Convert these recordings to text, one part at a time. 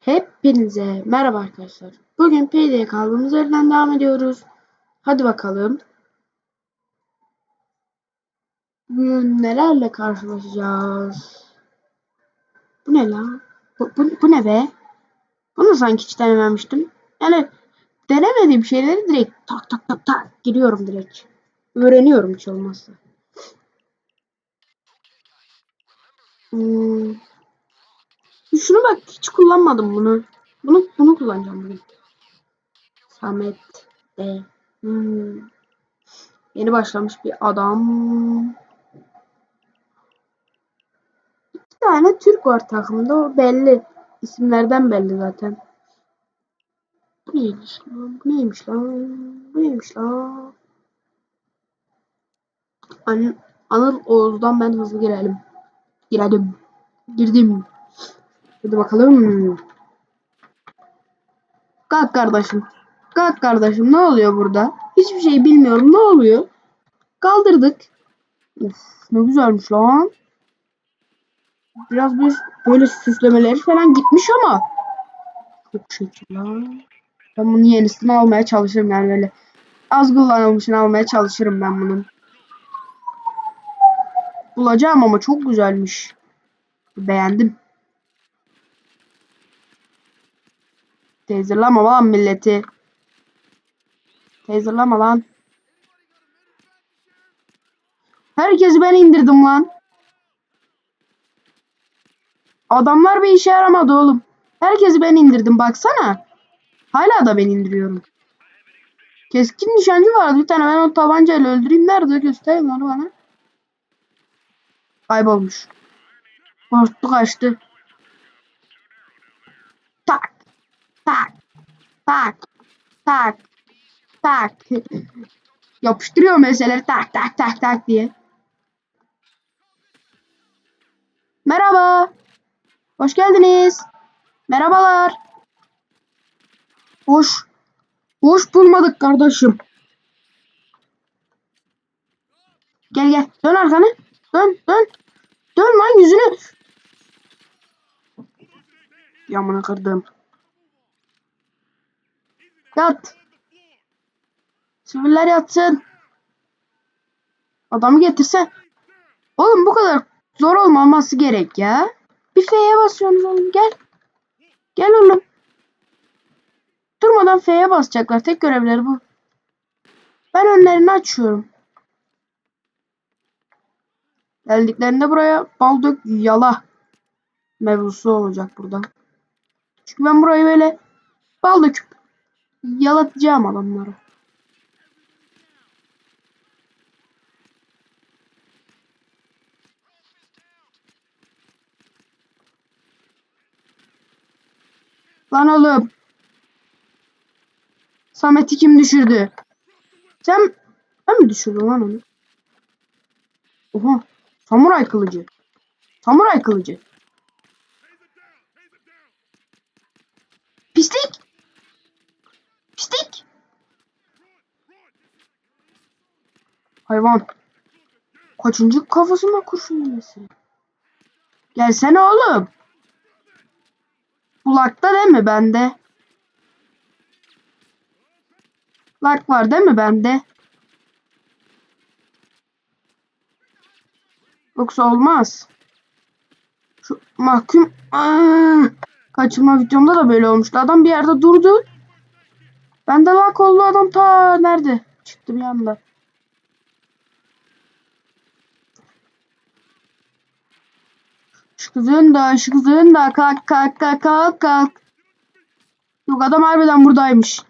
Hepinize merhaba arkadaşlar. Bugün PD'ye kaldığımız yerden devam ediyoruz. Hadi bakalım. Bugün nelerle karşılaşacağız? Bu ne lan? Bu, bu, bu ne be? Bunu sanki hiç denememiştim. Yani denemediğim şeyleri direkt tak tak tak tak giriyorum direkt. Öğreniyorum hiç olmazsa. Hmm. Şunu bak hiç kullanmadım bunu. Bunu bunu kullanacağım bugün. Samet de. Hmm. Yeni başlamış bir adam. İki tane Türk var takımda. O belli. İsimlerden belli zaten. Bu neymiş lan? Bu neymiş lan? Bu neymiş lan? An Anıl Oğuz'dan ben hızlı girelim. Girelim. Girdim. Hadi bakalım. Kalk kardeşim. Kalk kardeşim. Ne oluyor burada? Hiçbir şey bilmiyorum. Ne oluyor? Kaldırdık. Uf, ne güzelmiş lan. Biraz bir böyle süslemeleri falan gitmiş ama. Çok şekil lan. Ben bunu yenisini almaya çalışırım yani böyle. Az kullanılmışını almaya çalışırım ben bunun. Bulacağım ama çok güzelmiş. Beğendim. Teyzerlama lan milleti. Teyzerlama lan. Herkesi ben indirdim lan. Adamlar bir işe yaramadı oğlum. Herkesi ben indirdim baksana. Hala da ben indiriyorum. Keskin nişancı vardı bir tane ben o tabancayla öldüreyim. Nerede göstereyim onu bana. Kaybolmuş. Korktu kaçtı. Tak. Tak. Tak. Tak. Tak. Yapıştırıyor meseleleri tak tak tak tak diye. Merhaba. Hoş geldiniz. Merhabalar. Hoş. Hoş bulmadık kardeşim. Gel gel. Dön arkanı. Dön dön. Dön lan yüzünü. Yamını kırdım. Yat. Siviller yatsın. Adamı getirse. Oğlum bu kadar zor olmaması gerek ya. Bir F'ye basıyorsunuz oğlum. Gel. Gel oğlum. Durmadan F'ye basacaklar. Tek görevleri bu. Ben önlerini açıyorum. Geldiklerinde buraya bal dök yala mevzusu olacak burada. Çünkü ben burayı böyle bal döküp yalatacağım adamları. Lan oğlum. Samet'i kim düşürdü? Sen ben mi düşürdüm lan onu? Oha. Samuray kılıcı. Samuray kılıcı. Pislik. Pislik. Hayvan. Kaçıncı kafasına kurşun yemesi? Gelsene oğlum. Kulakta değil mi bende? Lak var değil mi bende? Yoksa olmaz. Şu mahkum Aa, kaçırma videomda da böyle olmuştu. Adam bir yerde durdu. Bende lak oldu adam ta nerede? Çıktı bir anda. Şu kızın da şu kızın da kalk kalk kalk kalk kalk. Yok adam harbiden buradaymış.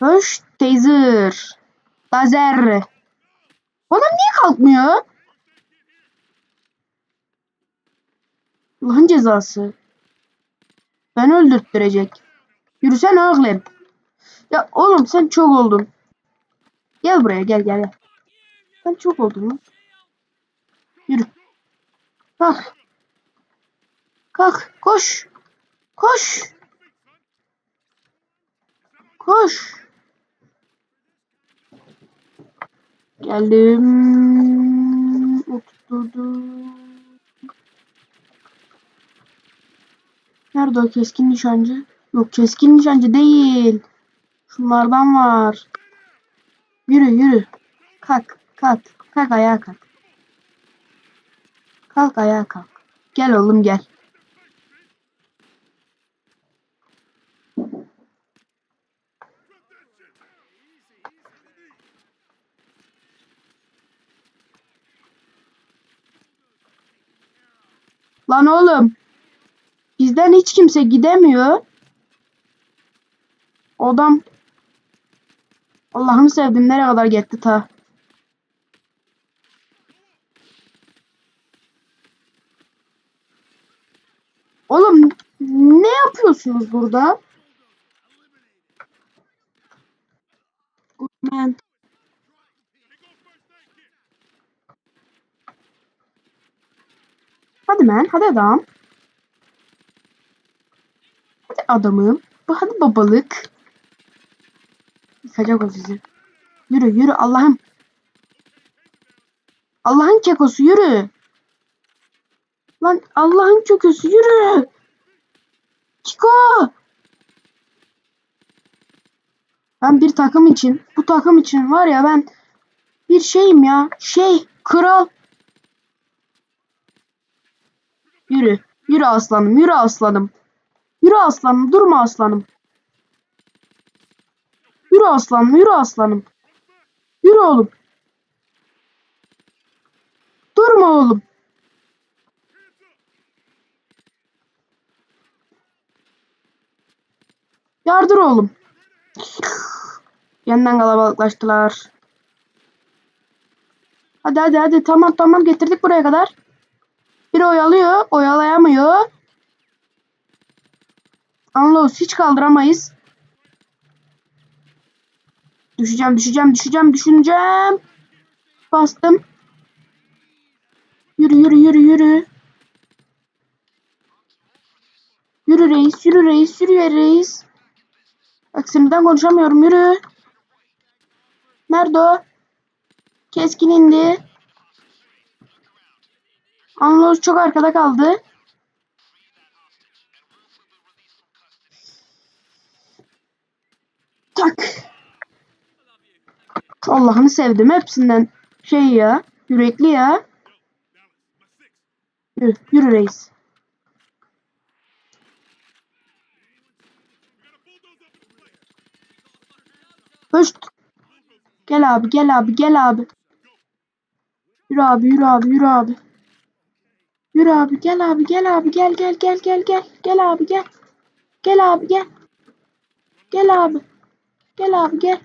Höş taser. Lazer. Adam niye kalkmıyor? Allah'ın cezası. Ben öldürttürecek. Yürüsene oğlum. Ya oğlum sen çok oldun. Gel buraya gel gel. Ben çok oldum. Lan. Yürü. Kalk. Kalk. Koş. Koş. Koş. Geldim. Oturturdum. Nerede o keskin nişancı? Yok keskin nişancı değil. Şunlardan var. Yürü yürü. Kalk kalk. Kalk ayağa kalk. Kalk ayağa kalk. Gel oğlum gel. Lan oğlum. Bizden hiç kimse gidemiyor. Adam Allah'ını sevdim nereye kadar gitti ta. Oğlum ne yapıyorsunuz burada? Man. Hadi man, hadi adam. Hadi adamım. Hadi babalık. Yıkacak o sizi. Yürü yürü Allah'ım. Allah'ın kekosu yürü. Lan Allah'ın köküsü yürü. Kiko. Ben bir takım için, bu takım için var ya ben bir şeyim ya. Şey, kral. Yürü. Yürü aslanım, yürü aslanım. Yürü aslanım, durma aslanım. Yürü aslanım, yürü aslanım. Yürü oğlum. Durma oğlum. Yardır oğlum. Yeniden kalabalıklaştılar. Hadi hadi hadi tamam tamam getirdik buraya kadar. Biri oyalıyor, oyalayamıyor. Anlos hiç kaldıramayız. Düşeceğim, düşeceğim, düşeceğim, düşüneceğim. Bastım. Yürü, yürü, yürü, yürü. Yürü reis, yürü reis, yürü reis. Bak sinirden konuşamıyorum, yürü. Nerede o? Keskin indi. Anlos çok arkada kaldı. Tak. Allah'ını sevdim hepsinden şey ya. Yürekli ya. Yürü, yürü reis. Höşt. Gel abi gel abi gel abi. Yürü abi yürü abi yürü abi. Yürü abi gel abi gel abi gel gel gel gel gel. Gel abi gel. Gel abi gel. Gel abi. Gel abi gel.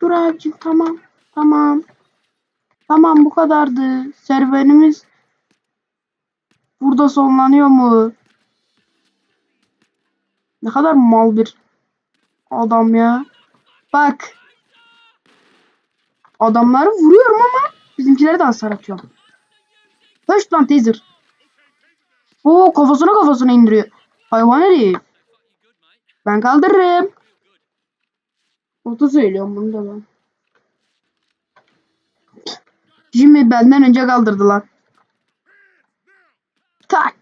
Dur abicim tamam. Tamam. Tamam bu kadardı. Serüvenimiz burada sonlanıyor mu? Ne kadar mal bir adam ya. Bak. Adamları vuruyorum ama bizimkileri de hasar atıyorum. Höş lan taser. Oo kafasına kafasına indiriyor. Hayvan herif. Ben kaldırırım. Orta söylüyorum bunu da ben. Jimmy benden önce kaldırdılar. Tak.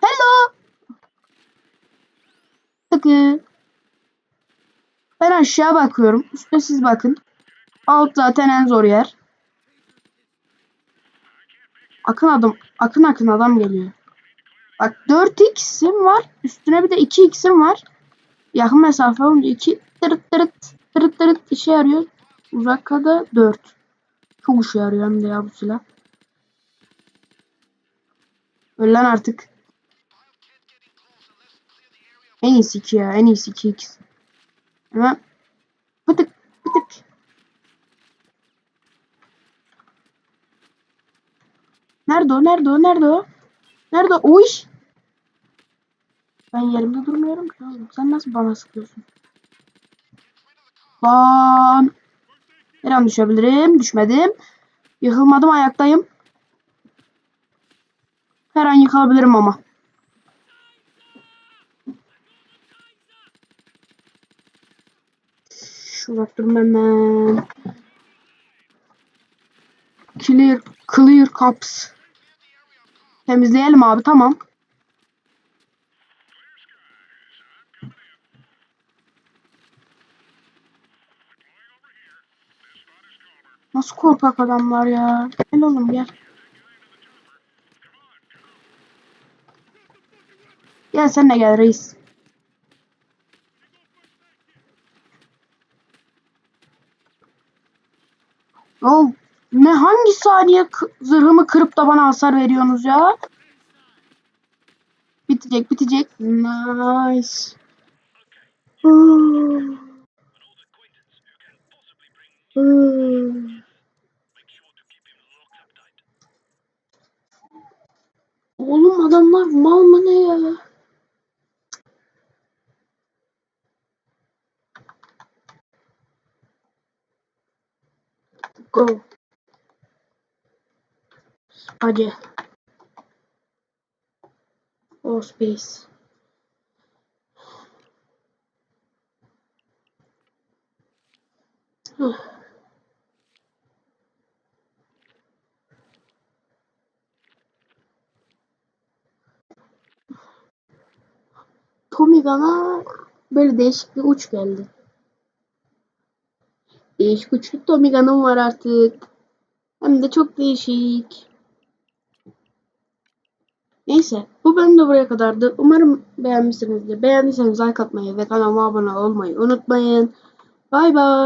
Hello. Tıkı. Ben aşağı bakıyorum. Üste siz bakın. Alt zaten en zor yer. Akın adam, akın akın adam geliyor. Bak 4x'im var. Üstüne bir de 2x'im var. Yakın mesafe olunca 2 tırıt tırıt tırıt tırıt işe yarıyor. Uzakta 4. Çok işe yarıyor hem de ya bu silah. Öl lan artık. En iyisi 2 ya. En iyisi 2x. Hemen pıtık pıtık. Nerede o? Nerede o? Nerede o? Nerede? O iş? Ben yerimde durmuyorum ki oğlum. Sen nasıl bana sıkıyorsun? Lan. Her an düşebilirim. Düşmedim. Yıkılmadım. Ayaktayım. Her an yıkılabilirim ama. Şurada hemen. Clear, clear cups. Temizleyelim abi tamam. Nasıl korkak adamlar ya. Gel oğlum gel. Gel sen de gel reis. Oh, ne hangi saniye zırhımı kırıp da bana hasar veriyorsunuz ya? Bitecek bitecek. Nice. Hmm. Hmm. Oğlum adamlar mal mı ne ya? Go. Hadi. Oh space. Huh. Tommy bana böyle değişik bir uç geldi. Değişik uçlu Tommy Gun'ım var artık. Hem de çok değişik. Neyse bu bölüm de buraya kadardı. Umarım beğenmişsinizdir. Beğendiyseniz like atmayı ve kanalıma abone olmayı unutmayın. Bay bay.